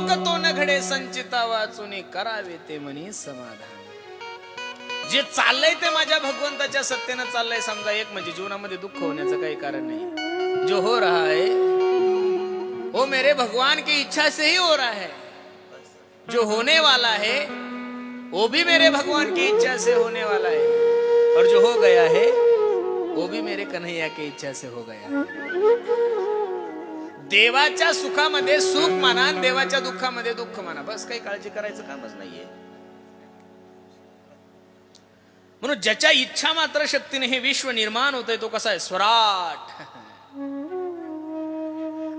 लोक तो नघडे संचिता वाचून करावे ते म्हणे समाधान. जे चाललंय ते माझ्या भगवंताच्या सत्तेनं चाललंय समजा एक म्हणजे जीवनामध्ये दुःख होण्याचं काही कारण नाही. जो हो रहा है वो मेरे भगवान की इच्छा से ही हो रहा है. जो होने वाला है वो भी मेरे भगवान की इच्छा से होने वाला है. और जो हो गया है वो भी मेरे कन्हैया की इच्छा से हो गया है. देवाच्या सुखामध्ये सुख माना आणि देवाच्या दुःखामध्ये दुःख माना बस काही काळजी करायचं कामच नाहीये. म्हणून ज्याच्या इच्छा मात्र शक्तीने हे विश्व निर्माण होतंय तो कसा आहे? स्वराट.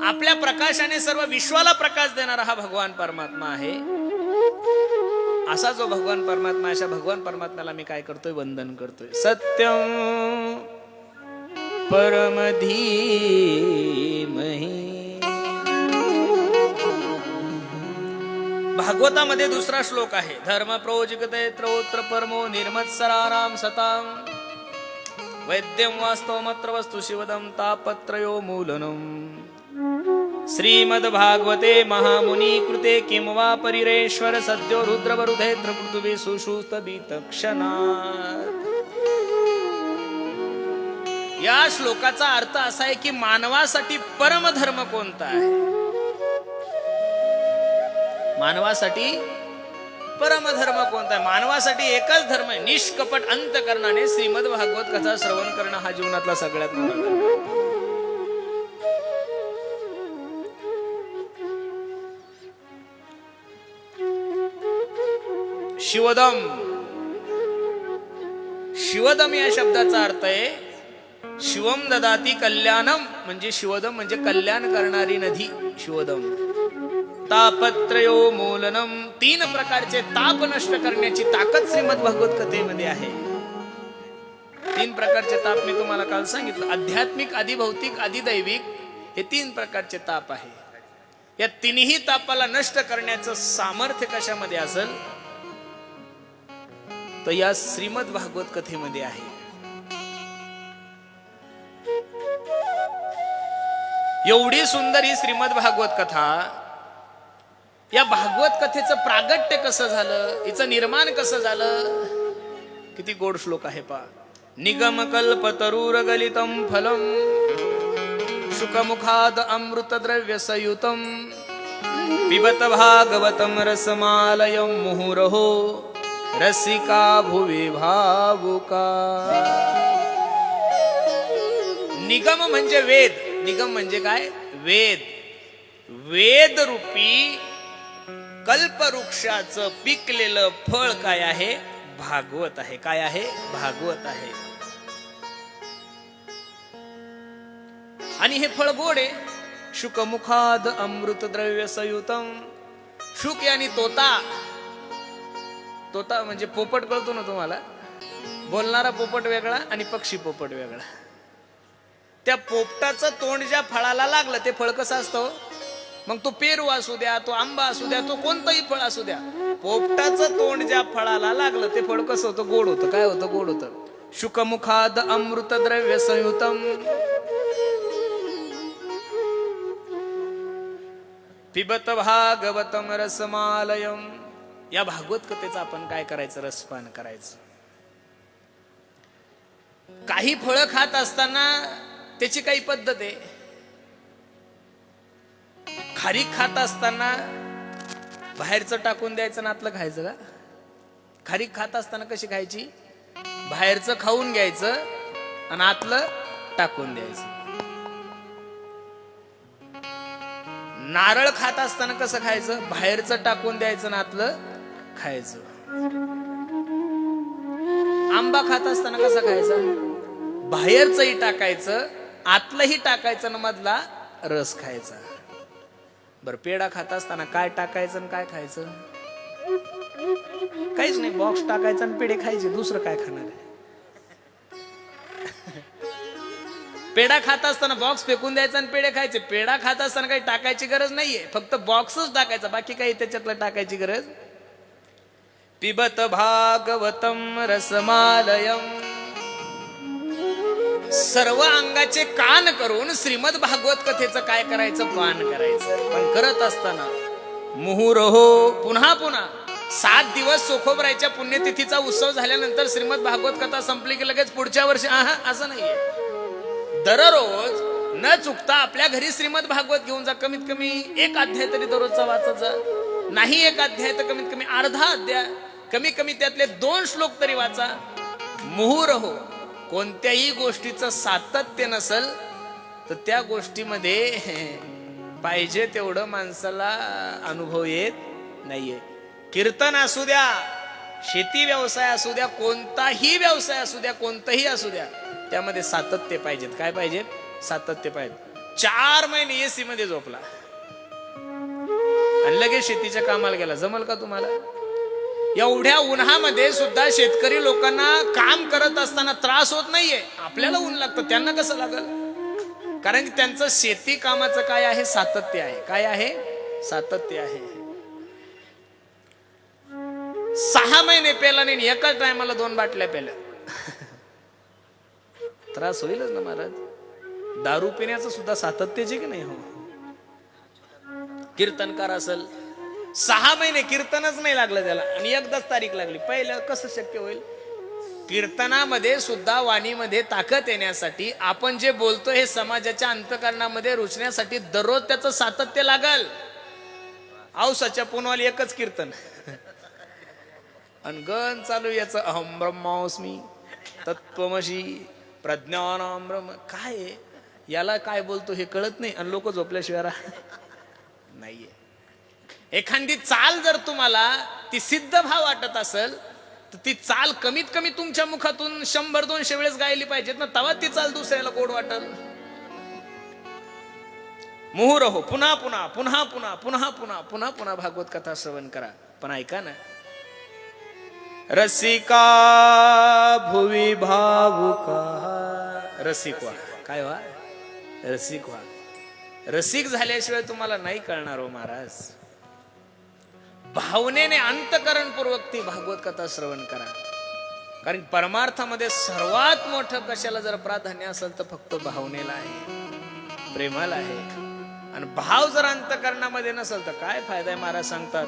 आपल्या प्रकाशाने सर्व विश्वाला प्रकाश देणारा हा भगवान परमात्मा आहे. असा जो भगवान परमात्मा अशा भगवान परमात्म्याला मी काय करतोय? वंदन करतोय. सत्यम परमधी भागवतामध्ये दुसरा श्लोक आहे. धर्म प्रोजिकते त्रौत्र परमो निर्मत्सराराम सताम वैद्यम वास्तवमत्र वस्तु शिवदम तापत्रयो मूलनम श्रीमद्भागवते महामुनी कृते किं वा परिरेश्वर सद्यो रुद्रवरुधेत्र पृथ्वी सुषुस्त या श्लोकाचा अर्थ असा आहे की मानवासाठी परमधर्म कोणता आहे? मानवासाठी परमधर्म कोणता आहे? मानवासाठी एकच धर्म आहे. निष्कपट अंतकरणाने श्रीमद भागवत कथा श्रवण करणं हा जीवनातला सगळ्यात मोठा धर्म शिवदम. शिवदम या शब्दाचा अर्थ आहे शिवम ददाती कल्याणम म्हणजे शिवदम म्हणजे कल्याण करणारी नदी शिवदम. तापत्रयो मूलनम. तीन प्रकारचे ताप नष्ट करण्याची ताकद श्रीमद भगवत कथेमध्ये आहे. तीन प्रकारचे ताप मी तुम्हाला काल सांगितलं. आध्यात्मिक आदिभौतिक आदिदैविक हे तीन प्रकारचे ताप आहे. या तिन्ही तापाला नष्ट करण्याचं सामर्थ्य कशामध्ये असेल? तर या श्रीमद भागवत कथेमध्ये आहे. एवढी सुंदर ही श्रीमद भागवत कथा या भागवत कथेचं प्रागट्य कसं झालं? हिचं निर्माण कसं झालं? किती गोड श्लोक आहे पा निगम कल्प तरुर गलितम फलम सुखमुखाद अमृत द्रव्य संयुतम पिबत भागवतम रसमालयम मुहुरहो रसिका भुवी भावुका. निगम म्हणजे वेद. निगम म्हणजे काय? वेद. वेद रूपी कल्पवृक्षाचं पिकलेलं फळ काय आहे? भागवत आहे. काय आहे? भागवत आहे. आणि हे फळ गोड. आहे शुकमुखाद अमृत द्रव्य संयुतम. शुक आणि तोता. तोता म्हणजे पोपट कळतो ना तुम्हाला? बोलणारा पोपट वेगळा आणि पक्षी पोपट वेगळा. त्या पोपटाचं तोंड ज्या फळाला लागलं ते फळ कसं असतं? मग तो पेरू असू द्या तो आंबा असू द्या तो कोणतंही फळ असू द्या. पोपटाचं तोंड ज्या फळाला लागलं ते फळ कसं होतं? गोड होतं. काय होतं? गोड होतं. शुकमुखाद अमृत द्रव्य संयुतम. पिबत भागवतम रसमालयम. या भागवत कथेचं आपण काय करायचं? रसपान करायचं. काही फळं खात असताना त्याची काही पद्धत आहे. खारीक खात असताना बाहेरचं टाकून द्यायचं ना आतलं खायचं का? खारीक खात असताना कशी खायची? बाहेरचं खाऊन घ्यायचं आणि आतलं टाकून द्यायचं. नारळ खात असताना कसं खायचं? बाहेरचं टाकून द्यायचं ना आतलं खायचं. आंबा खात असताना कसं खायचं? बाहेरचंही टाकायचं आतलंही टाकायचं ना मधला रस खायचा. बर पेढा खात असताना काय टाकायचं आणि काय खायचं? काहीच नाही बॉक्स टाकायचा आणि पेढे खायचे दुसरं काय खाणार आहे? पेढा खात असताना बॉक्स फेकून द्यायचा आणि पेढे खायचे. पेढा खात असताना काही टाकायची गरज नाहीये फक्त बॉक्सच टाकायचा बाकी काही त्याच्यातलं टाकायची गरज? पिबत भागवतम रसमालयम. सर्व अंगाचे कान करून श्रीमद भागवत कथेचं काय करायचं? पान करायचं. पण करत असताना मुहुरहो पुन्हा पुन्हा सात दिवस सोखोबरायच्या पुण्यतिथीचा उत्सव झाल्यानंतर श्रीमद भागवत कथा संपली की लगेच पुढच्या वर्षी आहा असं नाहीये. दररोज न चुकता आपल्या घरी श्रीमद भागवत घेऊन जा. कमीत कमी एक अध्याय तरी दररोजचा वाचत जा. नाही एक अध्याय तर कमीत कमी अर्धा अध्याय. कमी कमी त्यातले दोन श्लोक तरी वाचा. मुहुरहो कोणत्याही गोष्टीचं सातत्य नसल तर त्या गोष्टीमध्ये पाहिजे तेवढं माणसाला अनुभव येत नाहीये. कीर्तन असू द्या शेती व्यवसाय असू द्या कोणताही व्यवसाय असू द्या कोणताही असू द्या त्यामध्ये सातत्य पाहिजेत. काय पाहिजेत सातत्य पाहिजे. चार महिने एसी मध्ये झोपला. आणि लगेच शेतीच्या कामाला गेला. जमल का तुम्हाला? एवढ्या उन्हामध्ये सुद्धा शेतकरी लोकांना काम करत असताना त्रास होत नाहीये. आपल्याला ऊन लागतं त्यांना कसं लागल? कारण की त्यांचं शेती कामाचं काय आहे? सातत्य आहे. काय आहे? सातत्य आहे. सहा महिने पेला नाही एकाच टायमाला दोन बाटल्या पेल्या. त्रास होईलच ना महाराज. दारू पिण्याचं सुद्धा सातत्य जे की नाही हो. कीर्तनकार असेल सहा महिने कीर्तनच नाही लागलं त्याला. आणि एकदाच तारीख लागली. पहिलं कसं शक्य होईल? कीर्तनामध्ये सुद्धा वाणीमध्ये ताकद येण्यासाठी आपण जे बोलतो हे समाजाच्या अंतकरणामध्ये रुचण्यासाठी दररोज त्याचं सातत्य लागल. औसाच्या पुनवाली एकच कीर्तन. आणि गण चालू याचं. अहम ब्रह्मास्मी तत्वमशी प्रज्ञान ब्रह्म. काय आहे? याला काय बोलतो हे कळत नाही. आणि लोक झोपल्याशिवाय नाहीये. एखादी चाल जर तुम्हाला ती सिद्ध भाव वाटत असेल तर ती चाल कमीत कमी तुमच्या मुखातून शंभर दोनशे वेळेस गायली पाहिजेत ना तेव्हा ती चाल दुसऱ्याला गोड वाटल. मुहुर हो पुन्हा पुन्हा पुन्हा पुन्हा पुन्हा पुन्हा पुन्हा पुन्हा भागवत कथा श्रवण करा. पण ऐका ना. रसिका भुवी भावुका. रसिक व्हा काय व्हा रसिक व्हा रसिक झाल्याशिवाय तुम्हाला नाही कळणार हो महाराज. भावनेने अंतकरणपूर्वक ती भागवत कथा श्रवण करा. कारण परमार्थामध्ये सर्वात मोठं कशाला जर प्राधान्य असेल तर फक्त भावनेला आहे. प्रेमाला आहे. आणि भाव जर अंतकरणामध्ये नसेल तर काय फायदा आहे महाराज सांगतात?